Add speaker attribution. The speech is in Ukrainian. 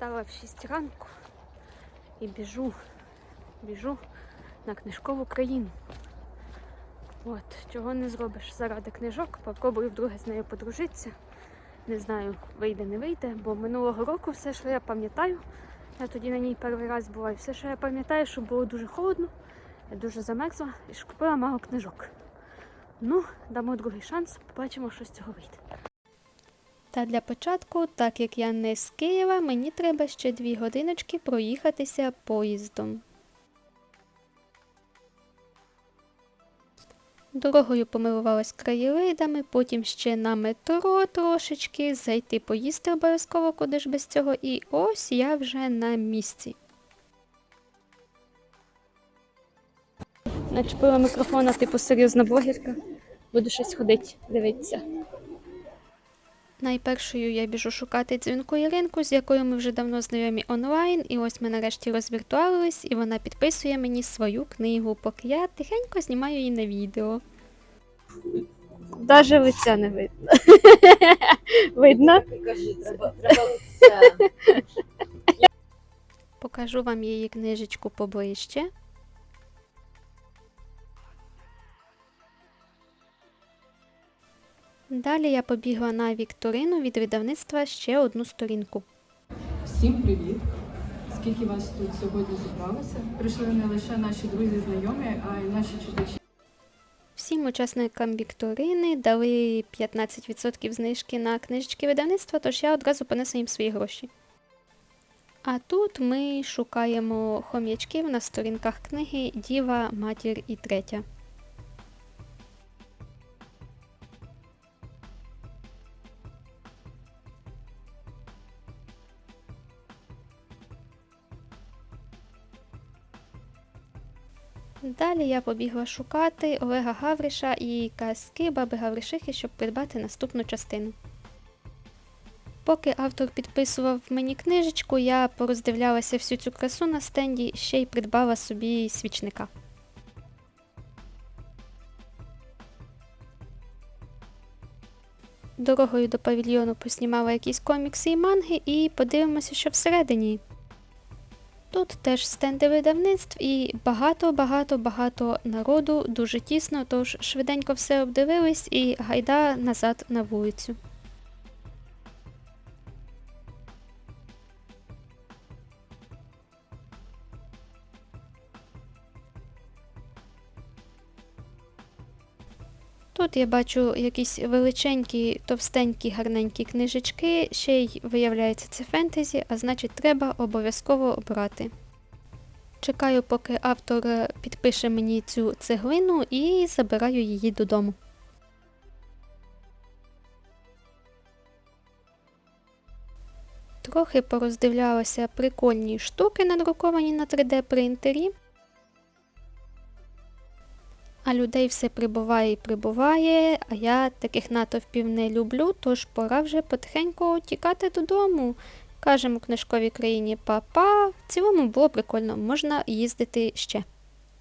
Speaker 1: Встала в 6 ранку і біжу, біжу на книжкову країну. От, чого не зробиш заради книжок, попробую вдруге з нею подружитися. Не знаю, вийде, не вийде, бо минулого року все, що я пам'ятаю, я тоді на ній перший раз була, і все, що я пам'ятаю, що було дуже холодно, я дуже замерзла і купила мало книжок. Ну, дамо другий шанс, побачимо, що з цього вийде. Та для початку, так як я не з Києва, мені треба ще дві годиночки проїхатися поїздом. Дорогою помилувалась краєвидами, потім ще на метро трошечки, зайти поїсти обов'язково, куди ж без цього, і ось я вже на місці. Начепила мікрофона, типу серйозна блогерка. Буду щось ходити, дивитися. Найпершою я біжу шукати дзвінку Іринку, з якою ми вже давно знайомі онлайн, і ось ми нарешті розвіртуалились, і вона підписує мені свою книгу, поки я тихенько знімаю її на відео. Даже лиця не видно. Видно?
Speaker 2: Кажи, треба, треба.
Speaker 1: Покажу вам її книжечку поближче. Далі я побігла на вікторину від видавництва ще одну сторінку.
Speaker 3: Всім привіт! Скільки вас тут сьогодні зібралося? Прийшли не лише наші друзі, знайомі, а й наші читачі.
Speaker 1: Всім учасникам вікторини дали 15% знижки на книжечки видавництва, тож я одразу понесла їм свої гроші. А тут ми шукаємо хом'ячків на сторінках книги Діва, Матір і третя. Далі я побігла шукати Олега Гавриша і казки Баби Гавришихи, щоб придбати наступну частину. Поки автор підписував мені книжечку, я пороздивлялася всю цю красу на стенді, ще й придбала собі свічника. Дорогою до павільйону поснімала якісь комікси і манги, і подивимося, що всередині. Тут теж стенди видавництв і багато-багато-багато народу, дуже тісно, тож швиденько все обдивились і гайда назад на вулицю. Тут я бачу якісь величенькі, товстенькі, гарненькі книжечки, ще й виявляється це фентезі, а значить треба обов'язково брати. Чекаю, поки автор підпише мені цю цеглину і забираю її додому. Трохи пороздивлялася прикольні штуки, надруковані на 3D принтері. А людей все прибуває і прибуває, а я таких натовпів не люблю, тож пора вже потихеньку тікати додому. Кажемо книжковій країні па-па. В цілому було прикольно, можна їздити ще.